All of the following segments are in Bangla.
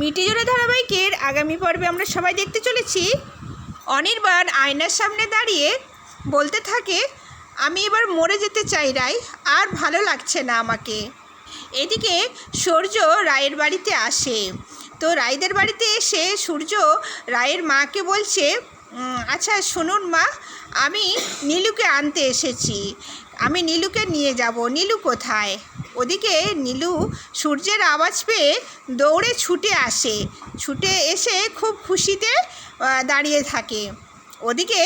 মিটিজোড়া ধারাবাহিকের আগামী পর্বে আমরা সবাই দেখতে চলেছি। অনির্বাণ আয়নার সামনে দাঁড়িয়ে বলতে থাকে, আমি এবার মরে যেতে চাই, রাই। আর ভালো লাগছে না আমাকে। এদিকে সূর্য রায়ের বাড়িতে আসে। তো রায়দের বাড়িতে এসে সূর্য রায়ের মাকে বলছে আচ্ছা শুনুন মা, আমি নীলুকে আনতে এসেছি। আমি নীলুকে নিয়ে যাব। নীলু কোথায়? ওদিকে নীলু সূর্যের আওয়াজ পেয়ে দৌড়ে ছুটে আসে। ছুটে এসে খুব খুশিতে দাঁড়িয়ে থাকে। ওদিকে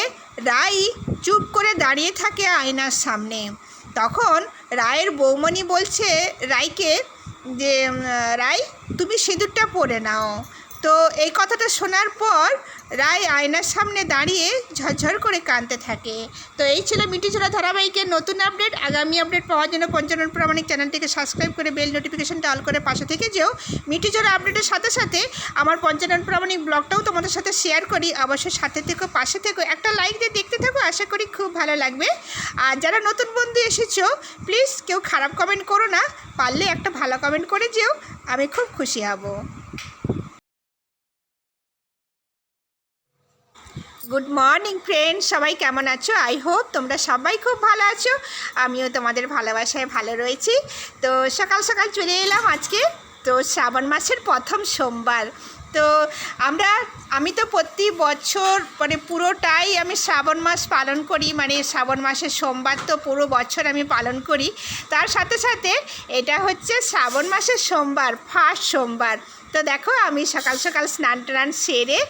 রাই চুপ করে দাঁড়িয়ে থাকে আয়নার সামনে। তখন রায়ের বৌমণি বলছে রাইকে যে রাই তুমি সিঁদুরটা পরে নাও। তো এই কথাটা শোনার পর রায় আয়নার সামনে দাঁড়িয়ে ঝরঝর করে কাঁদতে থাকে। তো এই ছিল মিটিঝোড়া ধারাবাহিকের নতুন আপডেট। আগামী আপডেট পাওয়ার জন্য পঞ্চানন প্রামাণিক চ্যানেলটিকে সাবস্ক্রাইব করে বেল নোটিফিকেশনটা অল করে পাশে থেকে যেও। মিটি মিটিঝোড়া আপডেটের সাথে সাথে আমার পঞ্চানন প্রামাণিক ব্লগটাও তোমাদের সাথে শেয়ার করি। অবশ্যই সাথে থেকো, পাশে থেকো। একটা লাইক দিয়ে দেখতে থাকো, আশা করি খুব ভালো লাগবে। আর যারা নতুন বন্ধু এসেছ, প্লিজ কেউ খারাপ কমেন্ট করো না। পারলে একটা ভালো কমেন্ট করে যেও। আমি খুব খুশি হব। গুড মর্নিং ফ্রেন্ড সবাই কেমন আছো? আই হোপ তোমরা সবাই খুব ভালো আছো। আমিও তোমাদের ভালোবাসায় ভালো রয়েছি। তো সকাল সকাল চলে এলাম আজকে। তো শ্রাবণ মাসের প্রথম সোমবার। তো আমরা, আমি তো প্রতি বছর মানে পুরোটাই আমি শ্রাবণ মাস পালন করি। মানে শ্রাবণ মাসের সোমবার তো পুরো বছর আমি পালন করি। তার সাথে সাথে এটা হচ্ছে শ্রাবণ মাসের সোমবার, ফার্স্ট সোমবার। তো দেখো আমি সকাল সকাল স্নান টান সেরে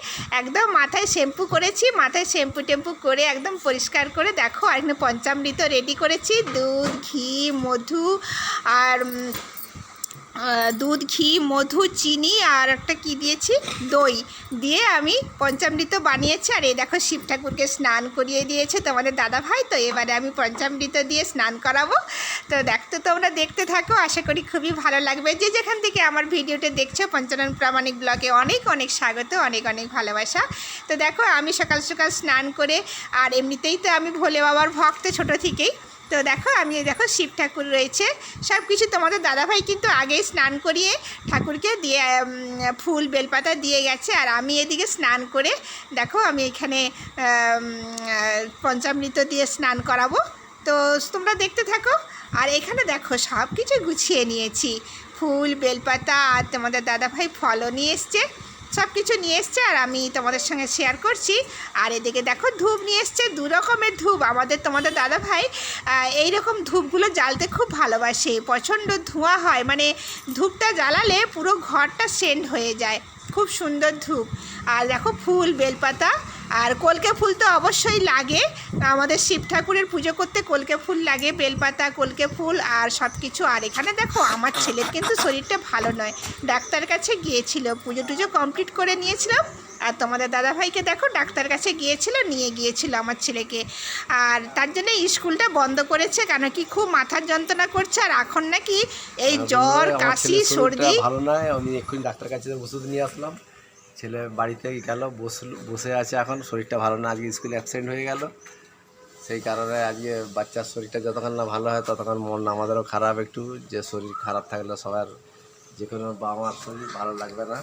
একদম মাথায় শ্যাম্পু করেছি, মাথায় শ্যাম্পু টেম্পু করে একদম পরিষ্কার করে দেখো আর এখানে পঞ্চামৃত রেডি করেছি, দুধ, ঘি, মধু আর দুধ, ঘি, মধু, চিনি আর একটা কি দিয়েছি? দই। দিয়ে আমি পঞ্চামৃত বানিয়েছি আর এই দেখো শিব ঠাকুরকে স্নান করিয়ে দিয়েছে তোমাদের দাদা ভাই তো এবারে আমি পঞ্চামৃত দিয়ে স্নান করাবো। তো দেখতে তোমরা দেখতে থাকো, আশা করি খুবই ভালো লাগবে। যে যেখান থেকে আমার ভিডিওটা দেখছ, পঞ্চানন প্রামাণিক ব্লগে অনেক অনেক স্বাগত, অনেক অনেক ভালোবাসা। তো দেখো আমি সকাল সকাল স্নান করে, আর এমনিতেই তো আমি ভোলে বাবার ভক্ত ছোটো থেকেই। তো দেখো, আমি দেখো শিব ঠাকুর রয়েছে। সব কিছু তোমাদের দাদাভাই কিন্তু আগেই স্নান করিয়ে ঠাকুরকে দিয়ে ফুল, বেলপাতা দিয়ে গেছে। আর আমি এদিকে স্নান করে দেখো, আমি এখানে পঞ্চামৃত দিয়ে স্নান করাবো। তো তোমরা দেখতে থাকো। আর এখানে দেখো সব কিছু গুছিয়ে নিয়েছি। ফুল, বেলপাতা, আর তোমাদের দাদাভাই ফলও নিয়ে এসছে। সব কিছু নিয়ে এসছে আর আমি তোমাদের সঙ্গে শেয়ার করছি। আর এদিকে দেখো ধূপ নিয়ে এসছে, দু রকমের ধূপ। আমাদের, তোমাদের দাদা ভাই এই রকম ধূপগুলো জ্বালতে খুব ভালোবাসে। প্রচণ্ড ধোঁয়া হয় মানে ধূপটা জ্বালালে পুরো ঘরটা সেন্ড হয়ে যায়। খুব সুন্দর ধূপ। আর দেখো ফুল, বেলপাতা আর কলকে ফুল তো অবশ্যই লাগে। আমাদের শিব ঠাকুরের পুজো করতে কলকে ফুল লাগে বেলপাতা কলকে ফুল আর সব কিছু আর এখানে দেখো আমার ছেলের কিন্তু শরীরটা ভালো নয়। ডাক্তার কাছে গিয়েছিল পুজো টুজো কমপ্লিট করে নিয়েছিলাম। আর তোমাদের দাদাভাইকে দেখো ডাক্তার কাছে গিয়েছিল নিয়ে গিয়েছিল আমার ছেলেকে। আর তার জন্য স্কুলটা বন্ধ করেছে কেন কি খুব মাথার যন্ত্রণা করছে। আর এখন নাকি এই জ্বর কাশি সর্দি। ভালো নয় আমি এক্ষুনি ডাক্তার কাছে ওষুধ নিয়ে আসলাম। ছেলে বাড়িতে গেল, বসল, বসে আছে এখন, শরীরটা ভালো না, আজকে স্কুলে অ্যাবসেন্ট হয়ে গেল। সেই কারণে আজকে বাচ্চার শরীরটা যতক্ষণ না ভালো হয়, ততক্ষণ মন আমাদেরও খারাপ একটু, যে শরীর খারাপ থাকলে সবার যে কোনো বাবা মার শরীর ভালো লাগবে না।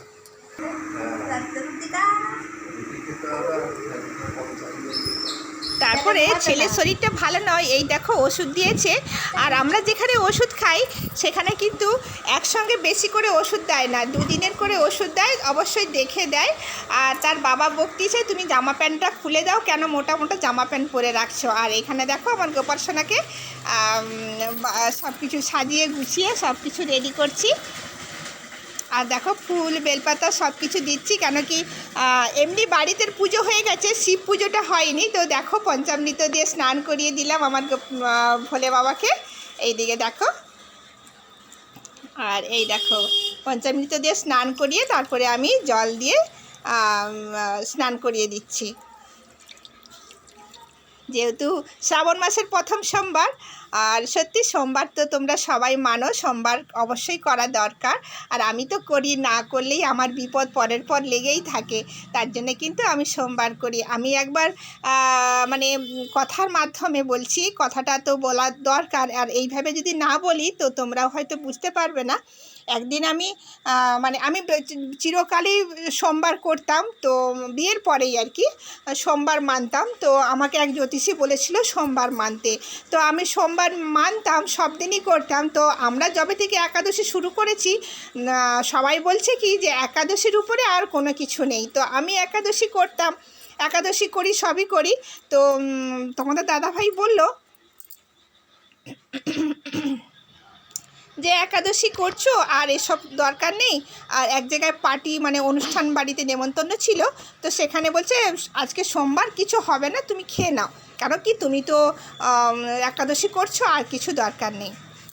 তারপরে ছেলের শরীরটা ভালো নয় এই দেখো ওষুধ দিয়েছে। আর আমরা যেখানে ওষুধ খাই সেখানে কিন্তু একসঙ্গে বেশি করে ওষুধ দেয় না। দুদিনের করে ওষুধ দেয় অবশ্যই দেখে দেয়। আর তার বাবা বকতিছে তুমি জামা প্যান্টটা খুলে দাও কেন মোটা মোটা জামা প্যান্ট পরে রাখছো? আর এখানে দেখো আমার গোপাল সোনাকে সব কিছু সাজিয়ে গুছিয়ে সব কিছু রেডি করছি। আর দেখো ফুল, বেলপাতা সব কিছু দিচ্ছি কেন কি এমনি বাড়িতে পুজো হয়ে গেছে, শিব পুজোটা হয়নি, তো দেখো পঞ্চামৃত দিয়ে স্নান করিয়ে দিলাম আমার ভোলে বাবাকে। এইদিকে দেখো। আর এই দেখো, পঞ্চামৃত দিয়ে স্নান করিয়ে তারপরে আমি জল দিয়ে স্নান করিয়ে দিচ্ছি। যেহেতু শ্রাবণ মাসের প্রথম সোমবার, আর সত্যি সোমবার তো তোমরা সবাই মানো, সোমবার অবশ্যই করা দরকার। আর আমি তো করি, না করলেই আমার বিপদ পরের পর লেগেই থাকে। তার জন্য কিন্তু আমি সোমবার করি। আমি একবার মানে কথার মাধ্যমে বলছি, কথাটা তো বলার দরকার। আর এইভাবে যদি না বলি, তো তোমরাও হয়তো বুঝতে পারবে না। একদিন আমি মানে আমি চিরকালই সোমবার করতাম, তো বিয়ের পরেই আর কি, সোমবার মানতাম, তো আমাকে এক জ্যোতিষী বলেছিল সোমবার মানতে। তো আমি সোমবার মানতাম, সব দিনই করতাম, তো আমরা যবে থেকে একাদশী শুরু করেছি সবাই বলছে কি যে একাদশীর উপরে আর কোনো কিছু নেই, তো আমি একাদশী করতাম, একাদশী করি, সবই করি, তো তোমাদের দাদাভাই বলল যে একাদশী করছ আর এসব দরকার নেই। আর এক জায়গায় পার্টি মানে অনুষ্ঠান বাড়িতে নেমন্তন্ন ছিল, তো সেখানে বলছে, আজকে সোমবার কিছু হবে না, তুমি খেয়ে নাও। কেন কি তুমি তো একাদশী করছ আর কিছু দরকার নেই।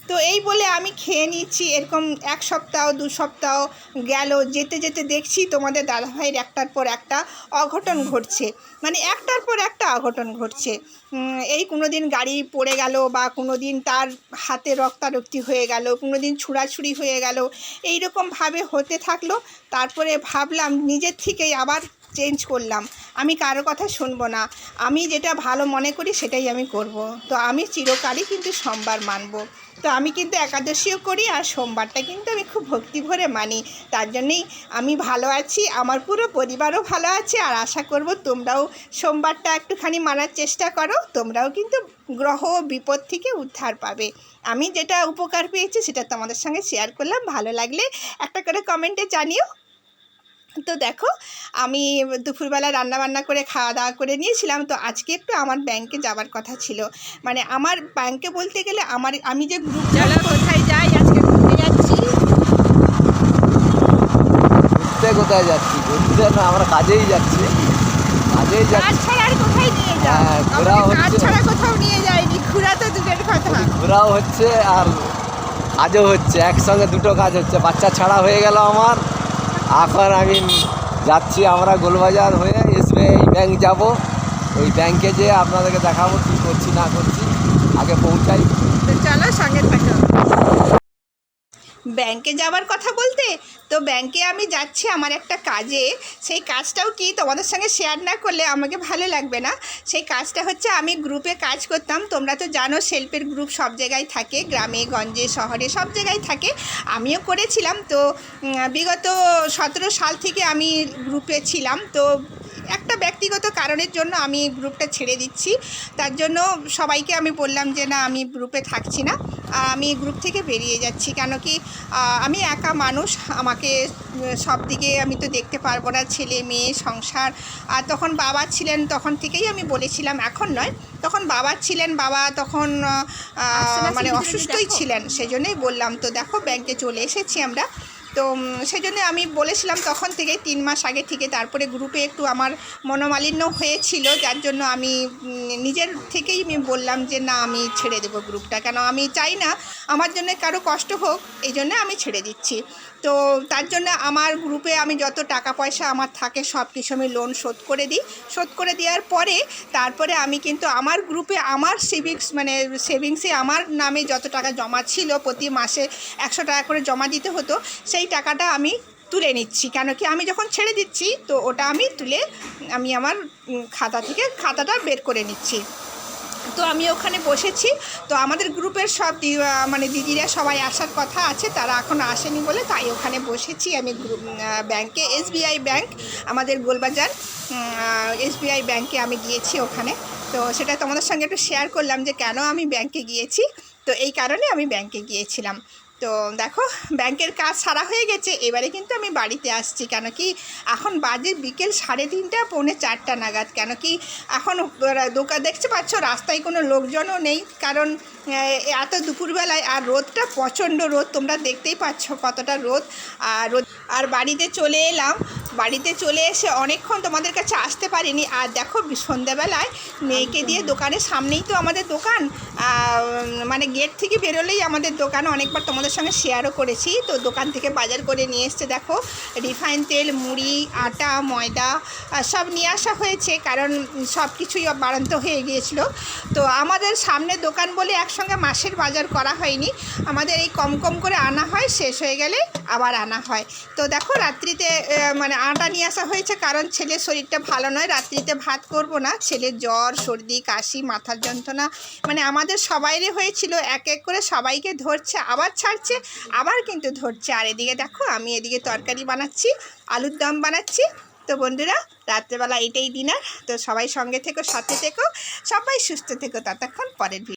তো এই বলে আমি খেয়ে নিচ্ছি, এরকম এক সপ্তাহ, দু সপ্তাহ গেল, যেতে যেতে দেখছি তোমাদের দাদাভাইয়ের একটার পর একটা অঘটন ঘটছে। মানে একটার পর একটা অঘটন ঘটছে। এই কোনো দিন গাড়ি পড়ে গেল বা কোনো দিন তার হাতে রক্তারক্তি হয়ে গেল কোনো দিন ছুড়াছুড়ি হয়ে গেল এইরকমভাবে হতে থাকল। তারপরে ভাবলাম নিজের থেকেই আবার চেঞ্জ করলাম। আমি কারও কথা শুনব না। আমি যেটা ভালো মনে করি সেটাই আমি করব। তো আমি চিরকালই কিন্তু সোমবার মানব। তো আমি কিন্তু একাদশীও করি আর সোমবারটা কিন্তু আমি খুব ভক্তি ভরে মানি। তার জন্যেই আমি ভালো আছি, আমার পুরো পরিবারও ভালো আছে আর আশা করব তোমরাও সোমবারটা একটুখানি মানার চেষ্টা করো, তোমরাও কিন্তু গ্রহ বিপদ থেকে উদ্ধার পাবে। আমি যেটা উপকার পেয়েছি সেটা তোমাদের সঙ্গে শেয়ার করলাম। ভালো লাগলে একটা করে কমেন্টে জানিও। তো দেখো আমি দুপুরবেলা রান্না বান্না করে খাওয়া দাওয়া করে নিয়েছিলাম। তো আজকে একটু আমার ব্যাংকে যাওয়ার কথা ছিল। মানে আমার ব্যাংকে বলতে গেলে আমার আমি যে গ্রুপ চলো কোথায় যাই? আজকে ঘুরতে যাচ্ছি। ঘুরতে কোথায় যাচ্ছি? ঘুরতে না আমরা কাজেই যাচ্ছি। কাজেই কাজ যাচ্ছি। ছাড়া আর কোথায় নিয়ে যাও? হ্যাঁ, কাজ ছাড়া কোথাও নিয়ে যায়নি ঘোরা তো দূরের কথা। ঘোরাও হচ্ছে আর কাজও হচ্ছে। একসঙ্গে দুটো কাজ হচ্ছে। বাচ্চা ছাড়া হয়ে গেল আমার। এখন আমি যাচ্ছি আমরা গোলবাজার হয়ে এসবিআই ব্যাংক যাব। ওই ব্যাংকে যেয়ে আপনাদেরকে দেখাবো কী করছি, না করছি। আগে পৌঁছাই। চলো সঙ্গে থাকো। ব্যাংকে যাওয়ার কথা বলতে? তো ব্যাংকে আমি যাচ্ছি আমার একটা কাজে। সেই কাজটাও কি তোমাদের সঙ্গে শেয়ার না করলে আমাকে ভালো লাগবে না? সেই কাজটা হচ্ছে আমি গ্রুপে কাজ করতাম। তোমরা তো জানো সেলফের গ্রুপ সব জায়গায় থাকে, গ্রামে, গঞ্জে, শহরে সব জায়গায় থাকে। আমিও করেছিলাম। তো বিগত সতেরো সাল থেকে আমি গ্রুপে ছিলাম। তো একটা ব্যক্তিগত কারণের জন্য আমি গ্রুপটা ছেড়ে দিচ্ছি। তার জন্য সবাইকে আমি বললাম যে না আমি গ্রুপে থাকছি না। আমি গ্রুপ থেকে বেরিয়ে যাচ্ছি। কেন কি আমি একা মানুষ। আমাকে সব দিকে আমি তো দেখতে পারব না। ছেলে মেয়ে সংসার। আর তখন বাবা ছিলেন তখন থেকেই আমি বলেছিলাম এখন নয়। তখন বাবা ছিলেন বাবা তখন মানে অসুস্থই ছিলেন। সেই জন্যই বললাম তো দেখো ব্যাংকে চলে এসেছি আমরা। তো সেই জন্য আমি বলেছিলাম তখন থেকে তিন মাস আগে থেকে তারপরে গ্রুপে একটু আমার মনোমালিন্য হয়েছিল, যার জন্য আমি নিজের থেকেই আমি বললাম যে না, আমি ছেড়ে দেবো গ্রুপটা। কেন, আমি চাই না, আমার জন্য কারও কষ্ট হোক, এই জন্য আমি ছেড়ে দিচ্ছি। তো তার জন্য আমার গ্রুপে আমি যত টাকা পয়সা আমার থাকে সব কিছু আমি লোন শোধ করে দিই। শোধ করে দেওয়ার পরে, তারপরে আমি কিন্তু আমার গ্রুপে আমার সেভিংস মানে সেভিংসে আমার নামে যত টাকা জমা ছিল, প্রতি মাসে একশো টাকা করে জমা দিতে হতো, সেই টাকাটা আমি তুলে নিচ্ছি। কেন কি আমি যখন ছেড়ে দিচ্ছি, তো ওটা আমি তুলে আমি আমার খাতা থেকে খাতাটা বের করে নিচ্ছি। তো আমি ওখানে বসেছি। তো আমাদের গ্রুপের সব মানে দিদিরা সবাই আসার কথা আছে, তারা এখন আসেনি বলে তাই ওখানে বসেছি আমি গ্রুপ ব্যাংকে, এসবিআই ব্যাংক, আমাদের গোলবাজার এসবিআই ব্যাংকে আমি গিয়েছি ওখানে। তো সেটা তোমাদের সঙ্গে একটু শেয়ার করলাম যে কেন আমি ব্যাংকে গিয়েছি। তো এই কারণে আমি ব্যাংকে গিয়েছিলাম। তো দেখো, ব্যাংকের কাজ সারা হয়ে গেছে। এবারে কিন্তু আমি বাড়িতে আসছি। কেন কি, এখন বাজে বিকেল সাড়ে তিনটা, পৌনে চারটা নাগাদ। কেন কি, এখন দোকান, দেখতে পাচ্ছ, রাস্তায় কোনো লোকজনও নেই। কারণ এত দুপুরবেলায়, আর রোদটা প্রচণ্ড রোদ। তোমরা দেখতেই পাচ্ছ কতটা রোদ। আর রোদ, আর বাড়িতে চলে এলাম। বাড়িতে চলে এসে অনেকক্ষণ তোমাদের কাছে আসতে পারিনি। আর দেখো, সন্ধ্যাবেলায় মেয়েকে দিয়ে দোকানের সামনেই তো আমাদের দোকান। মানে গেট থেকে বেরোলেই আমাদের দোকান। অনেকবার তোমাদের সঙ্গে শেয়ারও করেছি। তো দোকান থেকে বাজার করে নিয়ে এসছে, দেখো, রিফাইন তেল, মুড়ি, আটা, ময়দা সব নিয়ে আসা হয়েছে, কারণ সব কিছুই বাড়ান্ত হয়ে গিয়েছিল। তো আমাদের সামনে দোকান বলে একসঙ্গে মাসের বাজার করা হয়নি। আমাদের এই কম কম করে আনা হয়, শেষ হয়ে গেলে আবার আনা হয়। তো দেখো, রাত্রিতে মানে আটা নিয়ে আসা হয়েছে, কারণ ছেলের শরীরটা ভালো নয়, রাত্রিতে ভাত করব না। ছেলের জ্বর, সর্দি, কাশি, মাথার যন্ত্রণা মানে আমাদের সবাইরই হয়েছিল, এক এক করে সবাইকে ধরছে, আবার ছাড়ছে আবার কিন্তু ধরছে। আর এদিকে দেখো, আমি এদিকে তরকারি বানাচ্ছি, আলুর দম বানাচ্ছি। তো বন্ধুরা, রাত্রেবেলা এটাই ডিনার তো সবাই সঙ্গে থেকো, সাথে থেকো, সবাই সুস্থ থেকো। ততক্ষণ পরের